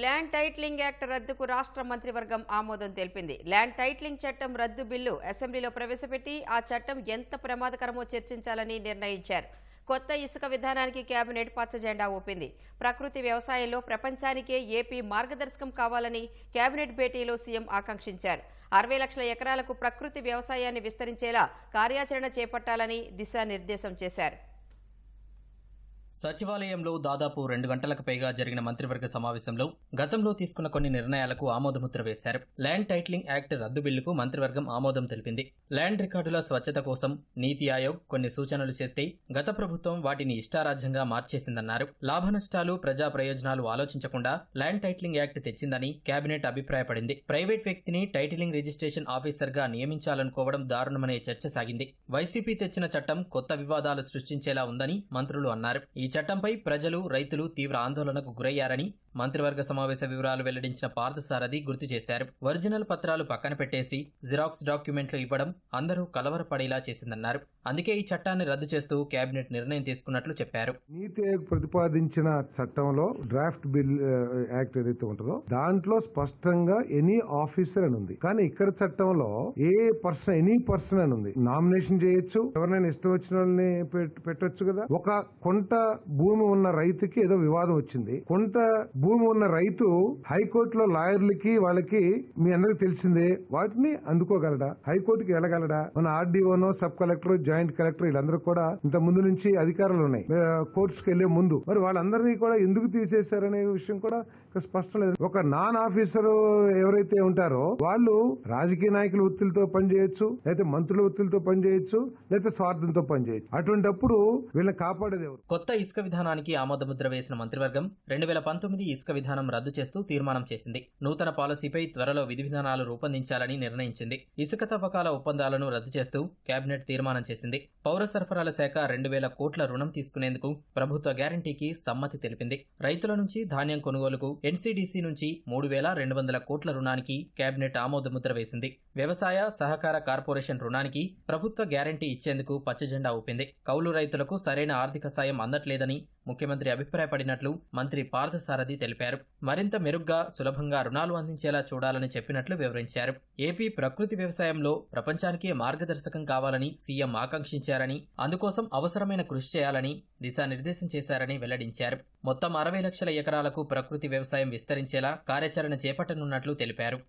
Land titling act రద్దుకు రాష్ట్ర మంత్రివర్గం ఆమోదం తెలిపింది. ల్యాండ్ టైట్లింగ్ చట్టం రద్దు బిల్లు అసెంబ్లీలో ప్రవేశపెట్టి ఆ చట్టం ఎంత ప్రమాదకరమో చర్చించాలని నిర్ణయించారు. కొత్త ఇసుక విధానానికి కేబినెట్ పచ్చజెండా ఊపింది. ప్రకృతి వ్యవసాయంలో ప్రపంచానికే ఏపీ మార్గదర్శకం కావాలని కేబినెట్ భేటీలో సీఎం ఆకాంక్షించారు. అరవై లక్షల ఎకరాలకు ప్రకృతి వ్యవసాయాన్ని విస్తరించేలా కార్యాచరణ చేపట్టాలని దిశానిర్దేశం చేశారు. సచివాలయంలో దాదాపు రెండు గంటలకు పైగా జరిగిన మంత్రివర్గ సమావేశంలో గతంలో తీసుకున్న కొన్ని నిర్ణయాలకు ఆమోదముద్ర వేశారు. ల్యాండ్ టైటిలింగ్ యాక్ట్ రద్దు బిల్లుకు మంత్రివర్గం ఆమోదం తెలిపింది. ల్యాండ్ రికార్డుల స్వచ్ఛత కోసం నీతి ఆయోగ్ కొన్ని సూచనలు చేస్తే గత ప్రభుత్వం వాటిని ఇష్టారాజ్యంగా మార్చేసిందన్నారు. లాభనష్టాలు ప్రజా ప్రయోజనాలు ఆలోచించకుండా ల్యాండ్ టైటిలింగ్ యాక్ట్ తెచ్చిందని కేబినెట్ అభిప్రాయపడింది. ప్రైవేట్ వ్యక్తిని టైటిలింగ్ రిజిస్ట్రేషన్ ఆఫీసర్గా నియమించాలనుకోవడం దారుణమనే చర్చ సాగింది. వైసీపీ తెచ్చిన చట్టం కొత్త వివాదాలు సృష్టించేలా ఉందని మంత్రులు అన్నారు. ఈ చట్టంపై ప్రజలు రైతులు తీవ్ర ఆందోళనకు గురయ్యారని మంత్రివర్గ సమావేశ వివరాలు వెల్లడించిన పార్థసారథి గుర్తు చేశారు. ఒరిజినల్ పత్రాలు పక్కన పెట్టేసి జిరాక్స్ డాక్యుమెంట్లు ఇవ్వడం అందరూ కలవరపడేలా చేసిందన్నారు. అందుకే ఈ చట్టాన్ని రద్దు చేస్తూ కేబినెట్ నిర్ణయం తీసుకున్నట్లు చెప్పారు. నీతి ఆయోగ్ ప్రతిపాదించిన చట్టంలో డ్రాఫ్ట్ బిల్ యాక్ట్ ఏదైతే ఉంటుందో దాంట్లో స్పష్టంగా ఎనీ ఆఫీసర్ అని ఉంది. కానీ ఇక్కడ చట్టంలో ఏ పర్సన్ ఎనీ పర్సన్ అని ఉంది. నామినేషన్ చేయొచ్చు ఎవరినైనా ఇష్టం వచ్చిన వాళ్ళని పెట్టొచ్చు కదా. ఒక కొంత భూమి ఉన్న రైతుకి ఏదో వివాదం వచ్చింది. కొంత భూమి ఉన్న రైతు హైకోర్టులో లాయర్లకి వాళ్ళకి మీ అందరికి తెలిసిందే వాటిని అందుకోగలడా? హైకోర్టుకి వెళ్ళగలడా? మన ఆర్డీఓనో సబ్ కలెక్టర్ జాయింట్ కలెక్టర్ వీళ్ళందరూ కూడా ఇంత ముందు నుంచి అధికారులు ఉన్నాయి. కోర్టుకి వెళ్ళే ముందు. మరి వాళ్ళందరినీ కూడా ఎందుకు తీసేశారనే విషయం కూడా స్పష్టం లేదు. ఒక నాన్ ఆఫీసర్ ఎవరైతే ఉంటారో వాళ్ళు రాజకీయ నాయకుల ఒత్తిడితో పనిచేయొచ్చు లేకపోతే మంత్రుల ఒత్తిడితో పనిచేయొచ్చు లేకపోతే స్వార్థంతో పనిచేయొచ్చు. అటువంటప్పుడు వీళ్ళని కాపాడేది ఎవరు? కొత్త ఇసుక విధానానికి ఆమోదముద్ర వేసిన మంత్రివర్గం రెండు వేల పంతొమ్మిది ఇసుక విధానం రద్దు చేస్తూ తీర్మానం చేసింది. నూతన పాలసీపై త్వరలో విధి విధానాలు రూపొందించాలని నిర్ణయించింది. ఇసుక తవ్వకాల ఒప్పందాలను రద్దు చేస్తూ కేబినెట్ తీర్మానం చేసింది. పౌర సరఫరాల శాఖ రెండు వేల కోట్ల రుణం తీసుకునేందుకు ప్రభుత్వ గ్యారంటీకి సమ్మతి తెలిపింది. రైతుల నుంచి ధాన్యం కొనుగోలుకు ఎన్సీడీసీ నుంచి మూడు వేల రెండు వందల కోట్ల రుణానికి కేబినెట్ ఆమోదముద్ర వేసింది. వ్యవసాయ సహకార కార్పొరేషన్ రుణానికి ప్రభుత్వ గ్యారంటీ ఇచ్చేందుకు పచ్చజెండా ఊపింది. కౌలు రైతులకు సరైన ఆర్థిక సాయం అందట్లేదని ముఖ్యమంత్రి అభిప్రాయపడినట్లు మంత్రి పార్థసారథి తెలిపారు. మరింత మెరుగ్గా సులభంగా రుణాలు అందించేలా చూడాలని చెప్పినట్లు వివరించారు. ఏపీ ప్రకృతి వ్యవసాయంలో ప్రపంచానికే మార్గదర్శకం కావాలని సీఎం ఆకాంక్షించారని అందుకోసం అవసరమైన కృషి చేయాలని దిశానిర్దేశం చేశారని వెల్లడించారు. మొత్తం అరవై లక్షల ఎకరాలకు ప్రకృతి వ్యవసాయం విస్తరించేలా కార్యాచరణ చేపట్టనున్నట్లు తెలిపారు.